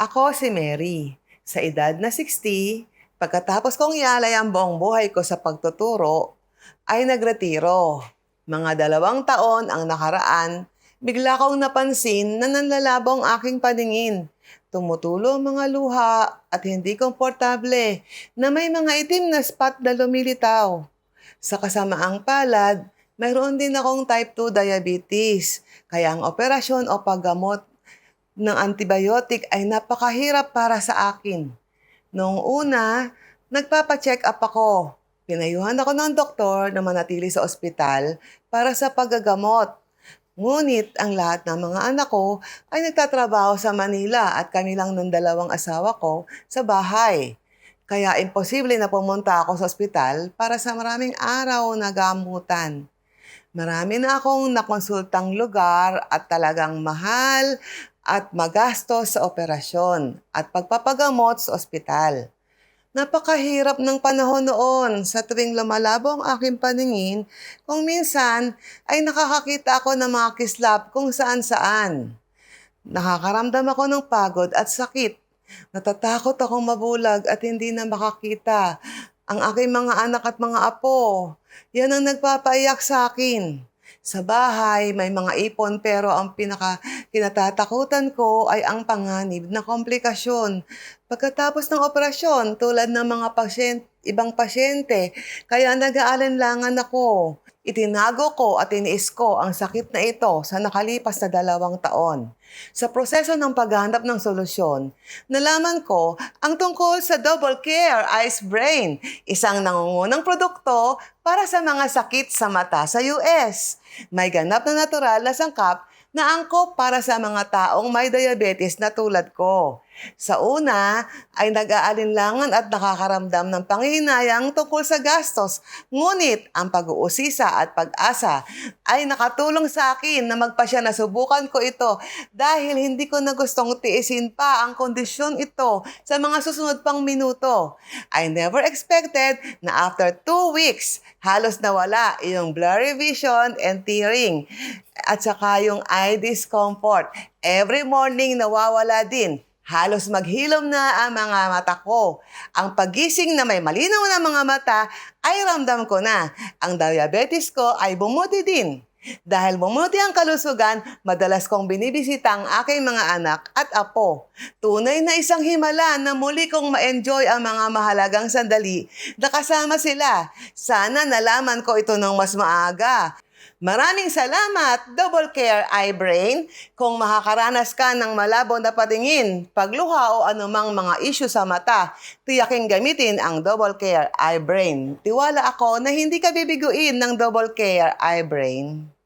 Ako si Mary. Sa edad na 60, pagkatapos kong ialay ang buong buhay ko sa pagtuturo, ay nagretiro. Mga dalawang taon ang nakaraan, bigla kong napansin na nanlalabo ang aking paningin. Tumutulo ang mga luha at hindi komportable na may mga itim na spot na lumilitaw. Sa kasamaang palad, mayroon din akong type 2 diabetes, kaya ang operasyon o paggamot ng antibiotic ay napakahirap para sa akin. Noong una, nagpapacheck up ako. Pinayuhan ako ng doktor na manatili sa ospital para sa paggagamot. Ngunit ang lahat ng mga anak ko ay nagtatrabaho sa Manila at kami lang ng dalawang asawa ko sa bahay. Kaya imposible na pumunta ako sa ospital para sa maraming araw na gamutan. Marami na akong nakonsultang lugar at talagang mahal at magastos sa operasyon at pagpapagamot sa ospital. Napakahirap ng panahon noon sa tuwing lumalabo ang aking paningin kung minsan ay nakakakita ako ng mga kislap kung saan-saan. Nakakaramdam ako ng pagod at sakit. Natatakot akong mabulag at hindi na makakita ang aking mga anak at mga apo. Yan ang nagpapaiyak sa akin. Sa bahay, may mga ipon pero ang pinaka kinatatakutan ko ay ang panganib na komplikasyon. Pagkatapos ng operasyon, tulad ng mga pasyente, ibang pasyente, kaya nag-aalinlangan ako. Itinago ko at iniis ko ang sakit na ito sa nakalipas na dalawang taon. Sa proseso ng paghanap ng solusyon, nalaman ko ang tungkol sa Double Care Ice Brain, isang nangungunang produkto para sa mga sakit sa mata sa US. May ganap na natural na sangkap na angkop para sa mga taong may diabetes na tulad ko. Sa una ay nag-aalinlangan at nakakaramdam ng panghihinayang tungkol sa gastos. Ngunit ang pag-uusisa at pag-asa ay nakatulong sa akin na magpasya na subukan ko ito dahil hindi ko na gustong tiisin pa ang kondisyon ito sa mga susunod pang minuto. I never expected na after two weeks, halos nawala yung blurry vision and tearing at saka yung eye discomfort. Every morning nawawala din. Halos maghilom na ang mga mata ko. Ang pagising na may malinaw na mga mata ay ramdam ko na. Ang diabetes ko ay bumuti din. Dahil bumuti ang kalusugan, madalas kong binibisita ang aking mga anak at apo. Tunay na isang himala na muli kong ma-enjoy ang mga mahalagang sandali na kasama sila. Sana nalaman ko ito ng mas maaga. Maraming salamat, Double Care Eye Brain. Kung makakaranas ka ng malabo na patingin, pagluha o anumang mga issue sa mata, tiyaking gamitin ang Double Care Eye Brain. Tiwala ako na hindi ka bibiguin ng Double Care Eye Brain.